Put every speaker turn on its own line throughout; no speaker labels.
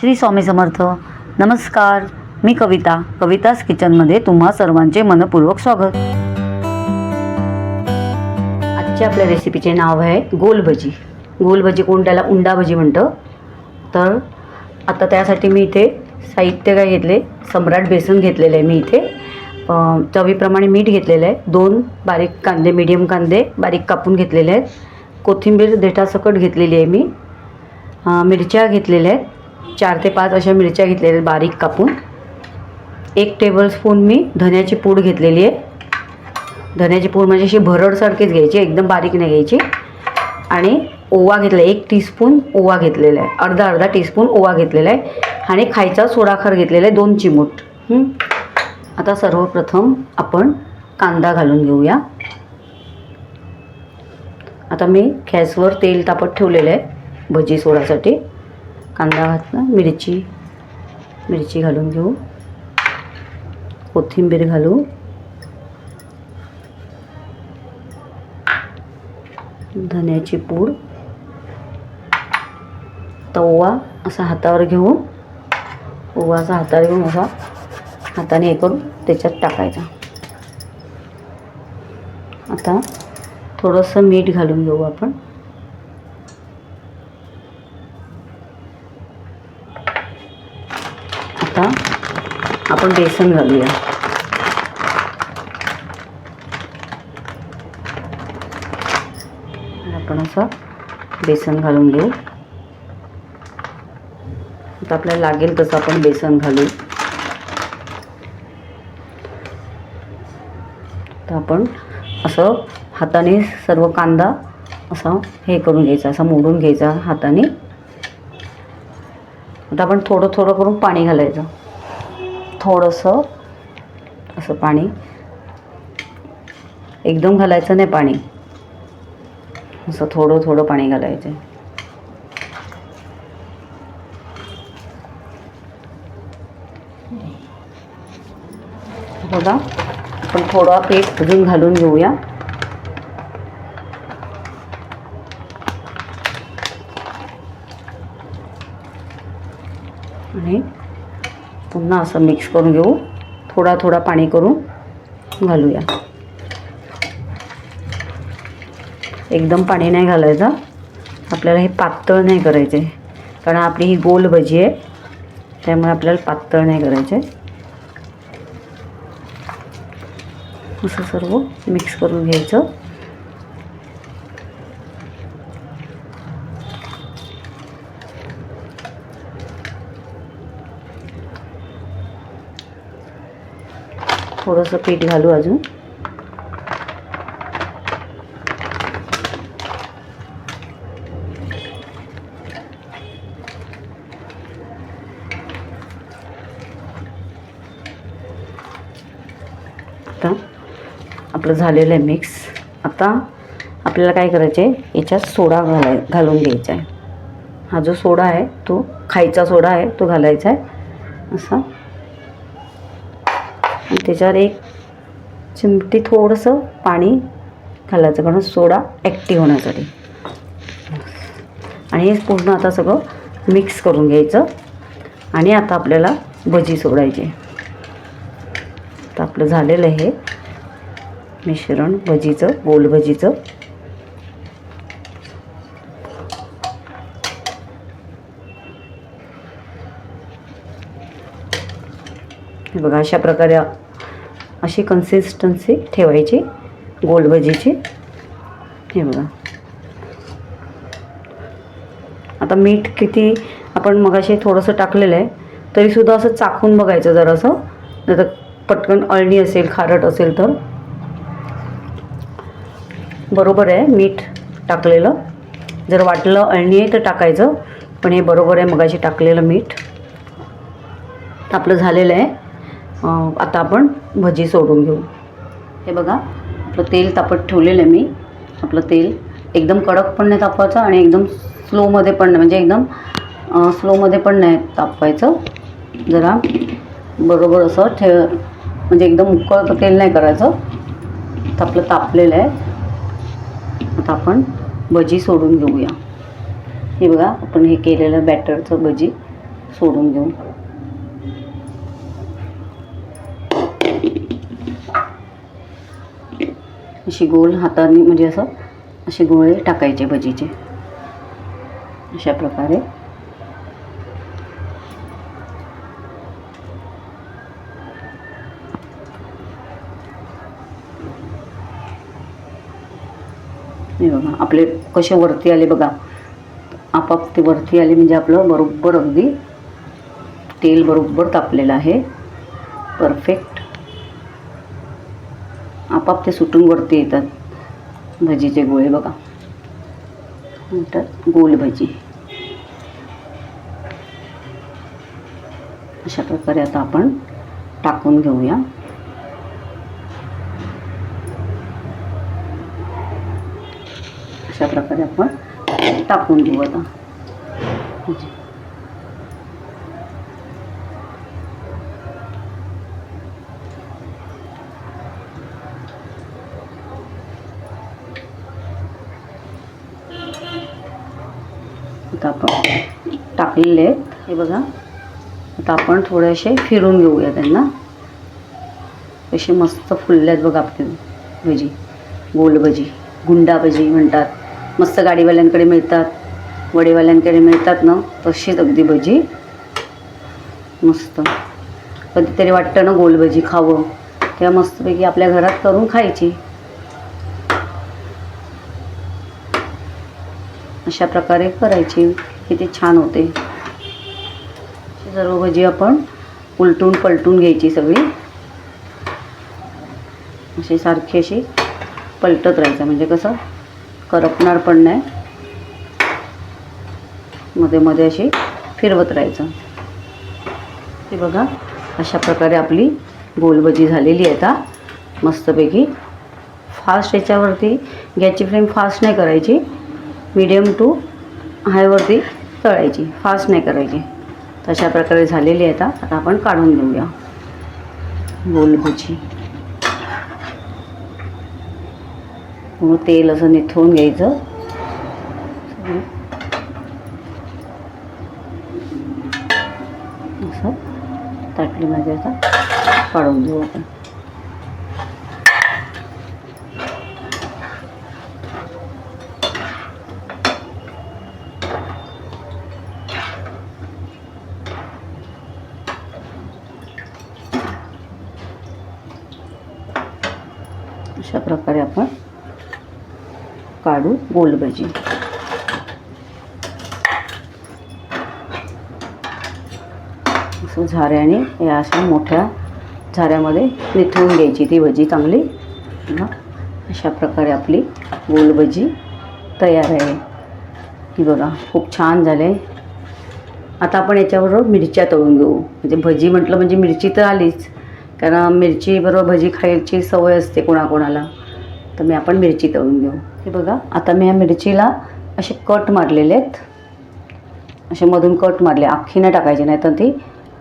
श्री स्वामी समर्थ. नमस्कार. मी कविता. कवितास किचनमध्ये तुम्हा सर्वांचे मनपूर्वक स्वागत. आजच्या आपल्या रेसिपीचे नाव आहे गोलभजी. गोलभजी कोण त्याला? उंडा भजी म्हणतं. तर आता त्यासाठी मी इथे साहित्य काय घेतले? सम्राट बेसन घेतलेलं आहे मी इथे. चवीप्रमाणे मीठ घेतलेलं आहे. दोन बारीक कांदे मीडियम कांदे बारीक कापून घेतलेले आहेत. कोथिंबीर देठासकट घेतलेली आहे मी. मिरच्या घेतलेल्या आहेत. चार ते पाच अशा मिरच्या घेतलेल्या आहेत बारीक कापून. एक टेबलस्पून मी धन्याची पूड घेतलेली आहे. धन्याची पूड म्हणजे अशी भरडसारखीच घ्यायची एकदम बारीक नाही घ्यायची. आणि ओवा घेतला एक टीस्पून ओवा घेतलेला आहे. अर्धा अर्धा टीस्पून ओवा घेतलेला आहे. आणि खायचा सोडाखार घेतलेला आहे दोन चिमूट. आता सर्वप्रथम आपण कांदा घालून घेऊया. आता मी गॅसवर तेल तापत ठेवलेलं आहे भजी सोडासाठी. कांदा घातला मिरची मिरची घालून घेऊ. कोथिंबीर घालू. धन्याची पूड. तवा असा हातावर घेऊ. ओवा असा हातावर घेऊन असा हाताने हे करून त्याच्यात टाकायचा. आता थोडंसं मीठ घालून घेऊ आपण. आपण बेसन घालूया. आपण असं बेसन घालून घेऊ. आता आपल्याला लागेल तसं आपण बेसन घालू तर आपण असं हाताने सर्व कांदा असा हे करून घ्यायचा असा मोडून घ्यायचा हाताने. आता आपण थोडं थोडं करून पाणी घालायचं. थोडंसं असं पाणी. एकदम घालायचं नाही पाणी. असं थोडं थोडं पाणी घालायचं. बघा आपण थोडा पीठ अजून घालून घेऊया. आणि पुन्हा असं मिक्स करून घेऊ. थोडा थोडा पाणी करून घालूया. एकदम पाणी नाही घालायचं. आपल्याला हे पातळ नाही करायचे कारण आपली ही गोल भजी आहे. त्यामुळे आपल्याला पातळ नाही करायचे असं सर्व मिक्स करून घ्यायचं. थोडंसं पीठ घालू अजून. आता आपलं झालेलं आहे मिक्स आता आपल्याला काय करायचं आहे याच्यात सोडा घालाय घालून घ्यायचा आहे हा जो सोडा आहे तो खायचा सोडा आहे तो घालायचा आहे असा. आणि त्याच्यावर एक चिमटी थोडंसं पाणी घालायचं कारण सोडा ॲक्टिव्ह होण्यासाठी. आणि हे पूर्ण आता सगळं मिक्स करून घ्यायचं. आणि आता आपल्याला भजी सोडायची तर आपलं झालेलं आहे हे मिश्रण भजीचं गोल भजीचं हे बघा अशा प्रकारे अशी कन्सिस्टन्सी ठेवायची गोल भजीची. हे बघा. आता मीठ किती आपण मगाशी थोडंसं टाकलेलं आहे तरीसुद्धा असं चाखून बघायचं जरासं. जर पटकन अळणी असेल खारट असेल तर. बरोबर आहे मीठ टाकलेलं. जर वाटलं अळणी आहे तर टाकायचं पण हे बरोबर आहे मगाशी टाकलेलं मीठ. आपलं झालेलं आहे. आता आपण भजी सोडून घेऊ. हे बघा आपलं तेल तापत ठेवलेलं आहे मी. आपलं तेल एकदम कडक पण नाही तापवायचं आणि एकदम स्लोमध्ये पण नाही म्हणजे एकदम स्लोमध्ये पण नाही तापवायचं. जरा बरोबर असं ठे म्हणजे एकदम उकळतं तेल नाही करायचं. तर आपलं तापलेलं आहे. आता आपण भजी सोडून घेऊया. हे बघा आपण हे केलेलं बॅटरचं भजी सोडून घेऊ. अशी गोल हाताने म्हणजे असं असे गोळे टाकायचे भजीचे. अशा प्रकारे. हे बघा आपले कसे वरती आले बघा. आपाप ते वरती आले म्हणजे आपलं बरोबर अगदी तेल बरोबर तापलेलं आहे. परफेक्ट आपाप ते सुटून वरती येतात. भजीचे गोळे बघा. म्हणतात गोल भजी. अशा प्रकारे आता आपण टाकून घेऊया. अशा प्रकारे आपण टाकून घेऊ आता. आता कापलेले आहेत. हे बघा. आता आपण थोडेसे फिरून घेऊया त्यांना. कसे मस्त फुलले आहेत बघा आपली भजी. गोल भजी गुंडा भजी म्हणतात. मस्त गाडीवाल्यांकडे मिळतात. वडेवाल्यांकडे मिळतात ना? तशीच अगदी भजी. मस्त. कधीतरी वाटतं ना गोल भजी खावं. तेव्हा मस्तपैकी आपल्या घरात करून खायची. अशा प्रकारे करायची. किती छान होते. सर्व भजी आपण उलटून पलटून घ्यायची सगळी. अशी सारखी अशी पलटत राहायचं म्हणजे कसं करपणार पण नाही. मध्ये मध्ये अशी फिरवत राहायचं. हे बघा अशा प्रकारे आपली गोलभजी झालेली आहे आता. मस्तपैकी फास्ट याच्यावरती गॅसची फ्लेम फास्ट नाही करायची. मीडियम टू हायवरती तळायची. फास्ट नाही करायची. तशा प्रकारे झालेली आहे आता आपण काढून घेऊया. गोलभजी मग हो, तेल असं निथळून घ्यायचं. असं. ताटलीमध्ये आता काढून घेऊ आपण अशा प्रकारे आपण काढू गोलभजी असं झाऱ्याने या अशा मोठ्या झाऱ्यामध्ये निथळून घ्यायची ती भजी चांगली. अशा प्रकारे आपली गोलभजी तयार आहे. ही बघा खूप छान झाले आता आपण याच्याबरोबर मिरच्या तळून घेऊ. म्हणजे भजी म्हटलं म्हणजे मिरची तर आलीच. कारण मिरचीबरोबर भजी खायची सवय असते कोणाकोणाला. तर मी आपण मिरची तळून घेऊ. हे बघा आता मी ह्या मिरचीला असे कट मारलेले आहेत. असे मधून कट मारले आखी नाही टाकायची नाही तर ती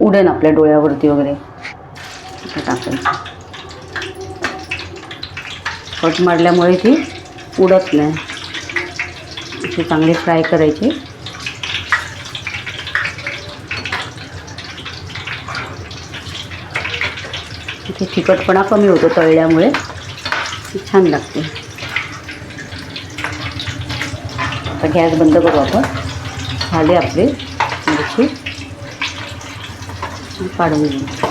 उडेन आपल्या डोळ्यावरती वगैरे. असं टाकायचं कट मारल्यामुळे ती उडत नाही. अशी चांगली फ्राय करायची. इथे तिखटपणा कमी होतो तळल्यामुळे. ती छान लागते. आता गॅस बंद करू आपण. झाले आपले मिरची. काढून घेऊ.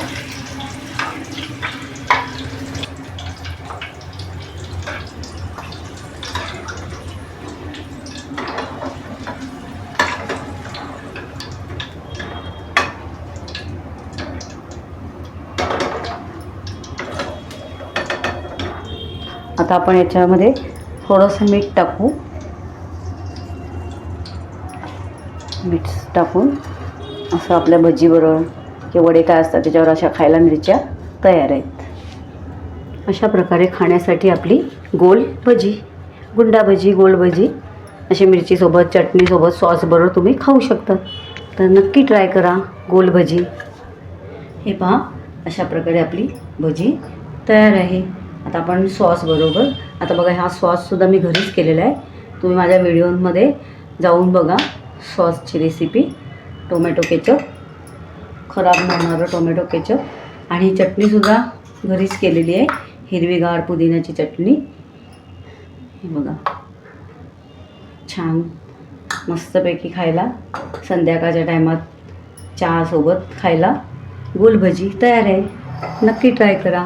आता आपण याच्यामध्ये थोडंसं मीठ टाकू. मीठ टाकून असं आपल्या भजीबरोबर किंवा वडे काय असतात त्याच्यावर अशा खायला मिरच्या तयार आहेत. अशा प्रकारे खाण्यासाठी आपली गोल भजी गुंडा भजी गोल भजी अशी मिरचीसोबत चटणीसोबत सॉसबरोबर तुम्ही खाऊ शकता. तर नक्की ट्राय करा गोल भजी. हे पहा अशा प्रकारे आपली भजी तयार आहे. आता आपण सॉस बरोबर. आता बघा हा सॉससुद्धा मी घरीच केलेला आहे. तुम्ही माझ्या व्हिडिओमध्ये जाऊन बघा सॉसची रेसिपी टोमॅटो केचप. खराब होणारं टोमॅटो केचप. आणि ही चटणीसुद्धा घरीच केलेली आहे. हिरवीगार पुदिन्याची चटणी. हे बघा. छान. मस्तपैकी खायला. संध्याकाळच्या टायमात चहासोबत खायला. गुलभजी तयार आहे. नक्की ट्राय करा.